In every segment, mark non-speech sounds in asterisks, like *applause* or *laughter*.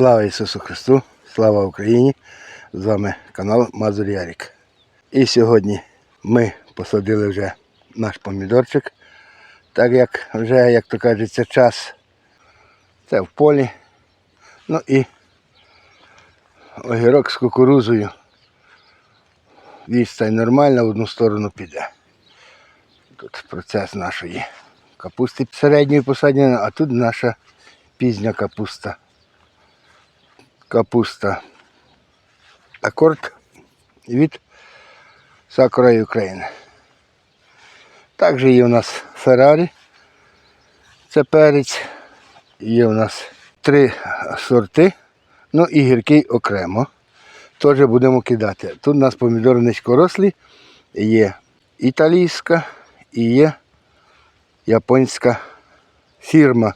Слава Ісусу Христу! Слава Україні! З вами канал Мазур Ярік. І сьогодні ми посадили вже наш помідорчик, так як вже, як то кажеться, час. Це в полі. Ну і огірок з кукурузою. Відстань нормальна, в одну сторону піде. Тут процес нашої капусти середньої посадини, а тут наша пізня капуста. Капуста акорд від Сакура України. Також є у нас Феррарі. Це перець. Є у нас три сорти. Ну і гіркий окремо. Теж будемо кидати. Тут у нас помідори низькорослі. Є італійська і є японська фірма.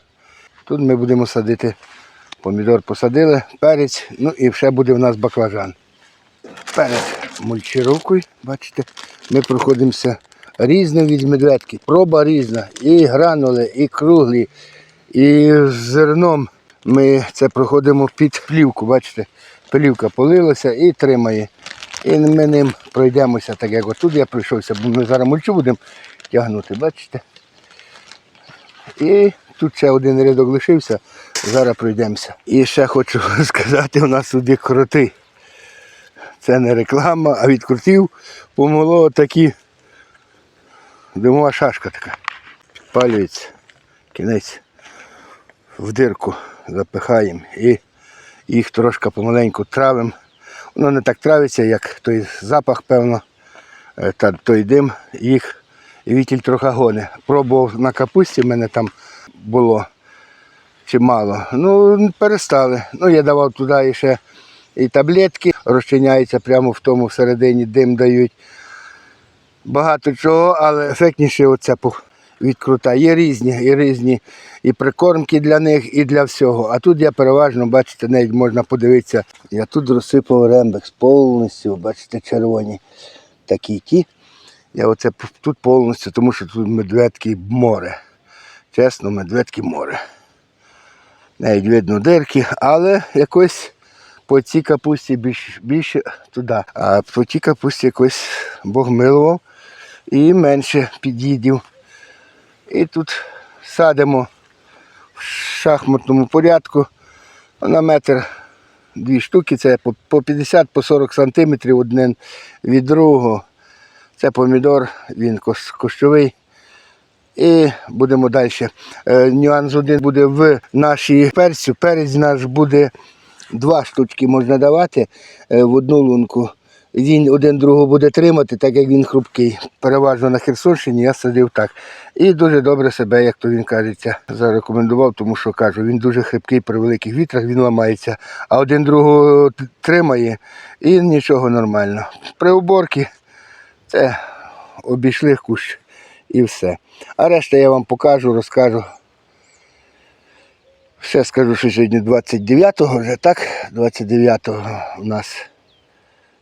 Тут ми будемо садити помідор посадили, перець, ну і ще буде в нас баклажан. Перед мульчировкою, бачите, ми проходимося різним від медведки. Проба різна. І гранули, і круглі, і з зерном. Ми це проходимо під плівку, бачите, плівка полилася і тримає. І ми ним пройдемося, так як отут я пройшовся, бо ми зараз мульчу будемо тягнути, бачите. І тут ще один рядок лишився, зараз пройдемося. І ще хочу *laughs* сказати, у нас туди кроти. Це не реклама, а від крутів помоло такі димова шашка така. Підпалюється. Кінець в дирку запихаємо і їх трошки помаленьку травимо. Воно не так травиться, як той запах, певно, е, та той дим, їх вітіль трохи гоне. Пробував на капусті, в мене там було чимало. Ну, перестали. Ну, я давав туди ще і таблетки, розчиняються прямо в тому всередині, дим дають. Багато чого, але ефектніше оце пух- від крута. Є різні, і різні і прикормки для них, і для всього. А тут я переважно, бачите, навіть можна подивитися. Я тут розсипав рембекс повністю, бачите, червоні такі ті. Я оце тут повністю, тому що тут медведки море. Чесно, медведки море. Навіть видно дирки, але якось по цій капусті більше, більше туди. А по цій капусті якось Бог милував і менше під'їдів. І тут садимо в шахматному порядку на метр дві штуки, це по- по 50-40 сантиметрів один від другого. Це помідор, він кощовий. І будемо далі. Е, нюанс один буде в нашій перцю. Перець наш буде два штучки можна давати е, в одну лунку. Він один другого буде тримати, так як він хрупкий. Переважно на Херсонщині я садив так. І дуже добре себе, як то він кажеться, зарекомендував, тому що кажу, він дуже хрипкий при великих вітрах, він ламається, а один другого тримає і нічого нормально. При уборці це обійшли кущ і все. А решта я вам покажу, розкажу. Ще скажу, що сьогодні 29-го, вже так, 29-го у нас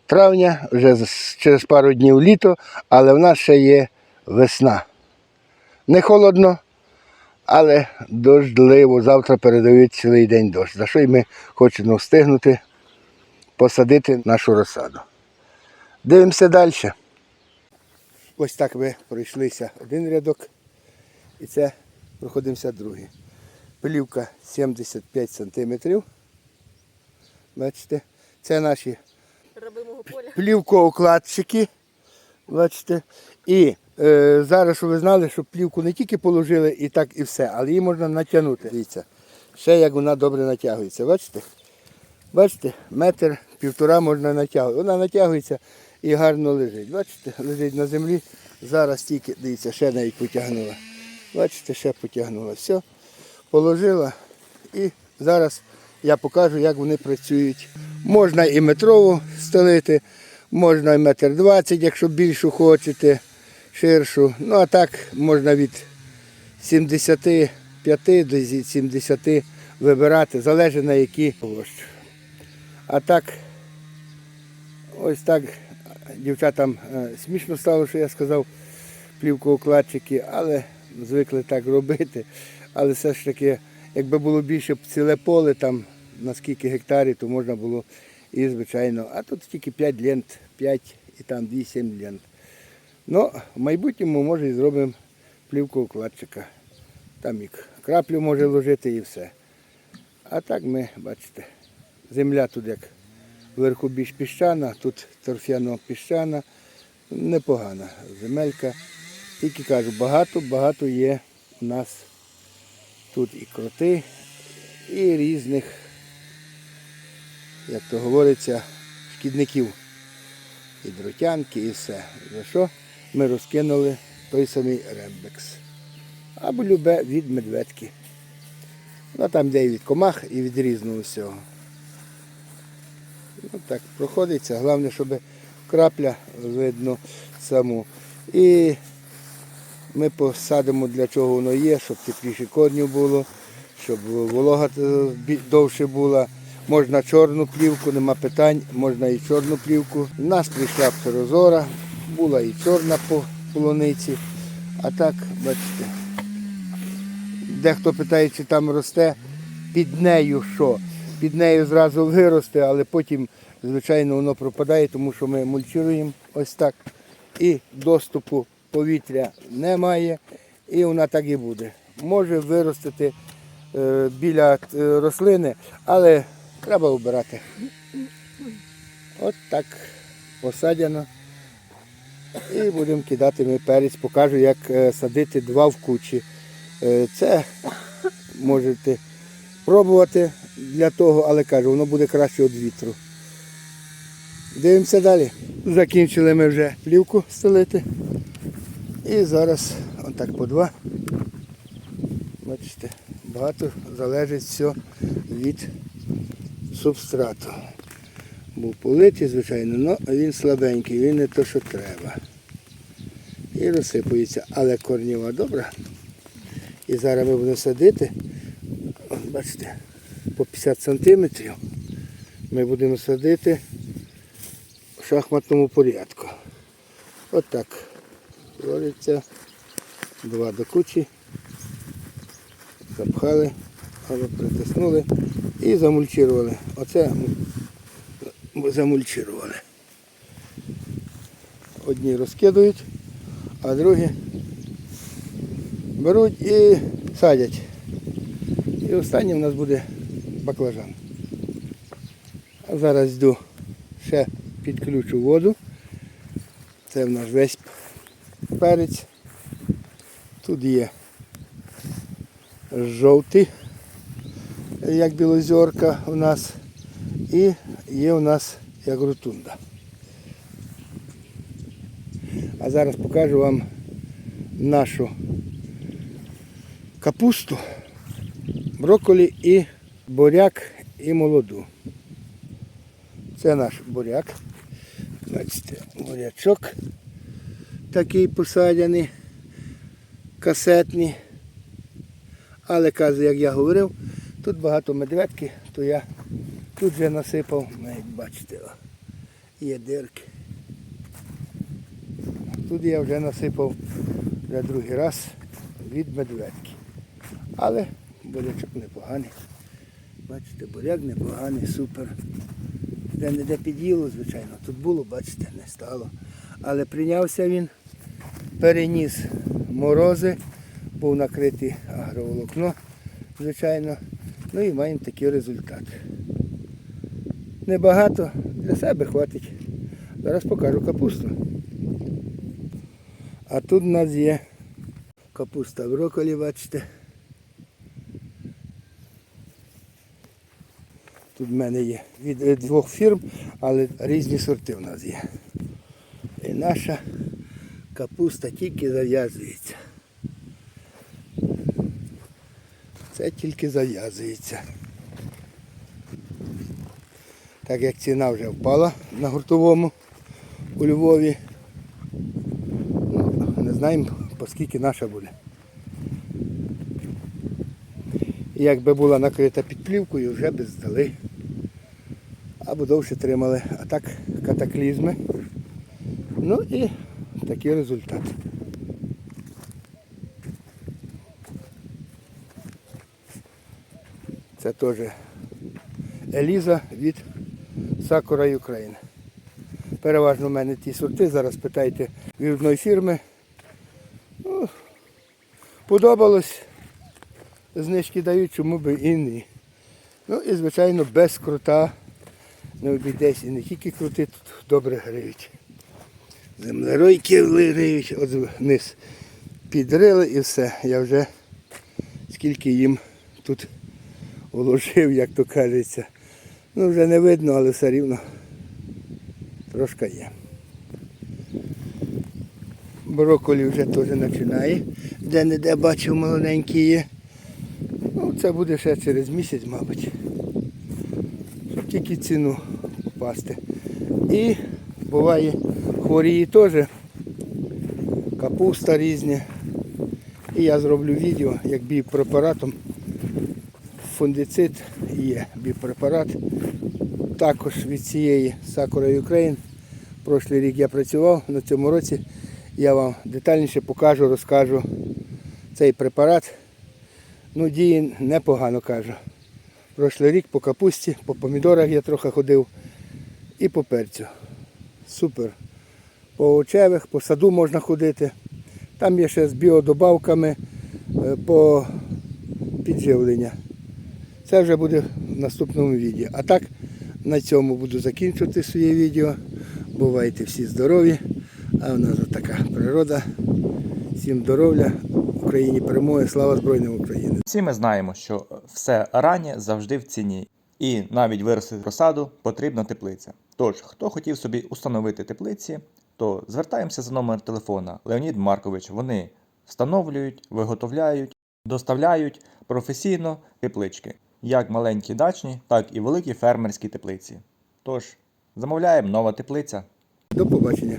травня, вже через пару днів літо, але в нас ще є весна. Не холодно, але дождливо. Завтра передають цілий день дощ. За що й ми хочемо встигнути посадити нашу розсаду. Дивимося далі. Ось так ми пройшлися один рядок і це проходимося другий. Плівка 75 сантиметрів. Бачите, це наші плівкоукладчики. Бачите. І е, зараз, щоб ви знали, що плівку не тільки положили і так і все, але її можна натягнути. Дивіться. Ще як вона добре натягується. Бачите? Бачите, метр, півтора можна натягувати. Вона натягується і гарно лежить. Бачите, лежить на землі. Зараз тільки, дивіться, ще навіть потягнула. Бачите, ще потягнула. Все, положила і зараз я покажу, як вони працюють. Можна і метрову стелити, можна і метр двадцять, якщо більшу хочете, ширшу. Ну а так можна від 75 до 70 вибирати, залежить на які площі. А так, ось так дівчатам е, смішно стало, що я сказав плівкоукладчики, але звикли так робити. Але все ж таки, якби було більше ціле поле, там на скільки гектарів, то можна було і звичайно. А тут тільки 5 лент, 5 і там 2-7 лент. Ну, в майбутньому може і зробимо плівку укладчика. Там і краплю може ложити і все. А так ми, бачите, земля тут як вверху більш піщана, тут торфяно піщана. Непогана земелька. Тільки кажу, багато-багато є у нас тут і кроти, і різних, як то говориться, шкідників. І дротянки, і все. За що ми розкинули той самий рембекс. Або любе від медведки. Ну там де і від комах, і від різного всього. Ну так, проходиться. Головне, щоб крапля видно саму. І ми посадимо для чого воно є, щоб тепліше корнів було, щоб волога довше була. Можна чорну плівку, нема питань, можна і чорну плівку. У нас прийшла птерозора, була і чорна по полуниці. А так, бачите, дехто питає, чи там росте під нею що. Під нею зразу виросте, але потім, звичайно, воно пропадає, тому що ми мульчуємо ось так. І доступу повітря немає, і вона так і буде. Може виростити е, біля е, рослини, але треба обирати. От так посадяно. І будемо кидати ми перець, покажу, як е, садити два в кучі. Це можете пробувати для того, але кажу, воно буде краще від вітру. Дивимося далі. Закінчили ми вже плівку стелити. І зараз отак по два. Бачите, багато залежить все від субстрату. Був политий, звичайно, але він слабенький, він не то, що треба. І розсипується, але корніва добра. І зараз ми будемо садити, бачите, по 50 сантиметрів ми будемо садити в шахматному порядку. От так. Ложиться два до кучі, запхали, або притиснули і замульчували. Оце замульчували. Одні розкидують, а другі беруть і садять. І останній у нас буде баклажан. А зараз йду ще підключу воду. Це в нас весь перець. Тут є жовтий, як білозорка у нас. І є у нас як ротунда. А зараз покажу вам нашу капусту, брокколі і буряк і молоду. Це наш буряк. Бачите, бурячок такий посадяний, касетний. Але каже, як я говорив, тут багато медведки, то я тут вже насипав, як бачите, о, є дирки. Тут я вже насипав вже другий раз від медведки. Але бурячок непоганий. Бачите, буряк непоганий, супер. Де не де під'їло, звичайно. Тут було, бачите, не стало. Але прийнявся він, переніс морози, був накритий агроволокно, звичайно. Ну і маємо такий результат. Небагато, для себе хватить. Зараз покажу капусту. А тут у нас є капуста брокколі, бачите. Тут в мене є від е, двох фірм, але різні сорти в нас є. І наша капуста тільки зав'язується. Це тільки зав'язується. Так як ціна вже впала на гуртовому у Львові. Ну, не знаємо, по скільки наша буде. Якби була накрита під плівкою, вже би здали. Або довше тримали. А так катаклізми. Ну і такий результат. Це теж Еліза від Сакура Ukraine. Переважно в мене ті сорти, зараз питайте від одної фірми. Ну, подобалось. Знижки дають, чому би і ні. Ну і, звичайно, без крута не обійдесь. І не тільки крути, тут добре гриють. Землеройки гриють, от вниз підрили і все. Я вже скільки їм тут вложив, як то кажеться. Ну вже не видно, але все рівно трошки є. Брокколі вже теж починає. Де-не-де бачив маленькі є. Ну, це буде ще через місяць, мабуть. Тільки ціну попасти. І буває хворії теж. Капуста різні. І я зроблю відео, як бій препаратом. Фундицид є біопрепарат. Також від цієї Sakura Ukraine. Прошлий рік я працював, на цьому році я вам детальніше покажу, розкажу цей препарат. Ну, діє непогано кажу. Прошлий рік по капусті, по помідорах я трохи ходив і по перцю. Супер. По овочевих, по саду можна ходити. Там є ще з біодобавками е, по підживлення. Це вже буде в наступному відео. А так, на цьому буду закінчувати своє відео. Бувайте всі здорові. А в нас така природа. Всім здоров'я, Україні перемоги, слава Збройним України. Всі ми знаємо, що все раннє завжди в ціні, і навіть виростити розсаду потрібна теплиця. Тож, хто хотів собі установити теплиці, то звертаємося за номер телефона Леонід Маркович. Вони встановлюють, виготовляють, доставляють професійно теплички, як маленькі дачні, так і великі фермерські теплиці. Тож, замовляємо нова теплиця. До побачення.